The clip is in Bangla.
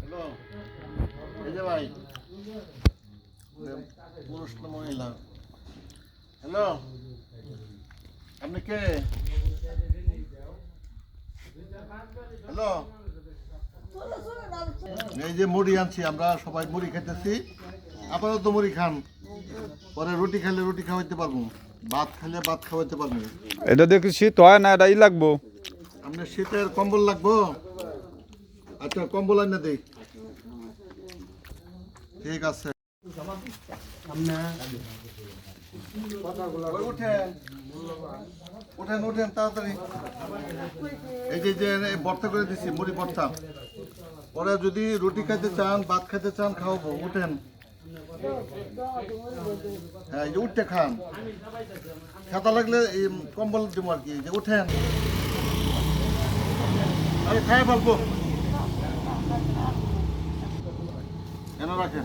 হ্যালো, এই ভাই পুরুষ মহিলা। হ্যালো, আপনি কে? হ্যালো, এই যে মুড়ি আনছি আমরা, সবাই মুড়ি খেতেছি আপাতত মুড়ি খান। পরে রুটি খেলে রুটি খাওয়াইতে পারব। ভাত খেলে ভাত খাওয়াইতে পারব। এটা দেখি শীত হয় না এটা ই লাগবো। আপনার শীতের কম্বল লাগবো। আচ্ছা কম্বল আনে দিই। ঠিক আছে। উঠেন। উঠেন উঠেন তাড়াতাড়ি। এই যে যে ভর্তা করে দিছি মুড়ি ভর্তা। পরে যদি রুটি খাইতে চান ভাত খাইতে চান খাওয়াবো। উঠেন। হ্যাঁ এই যে উঠতে খান। খেতা লাগলে এই কম্বল দিব আর কি যে উঠেন। আরে খাই ফেলব। কেন রাখেন।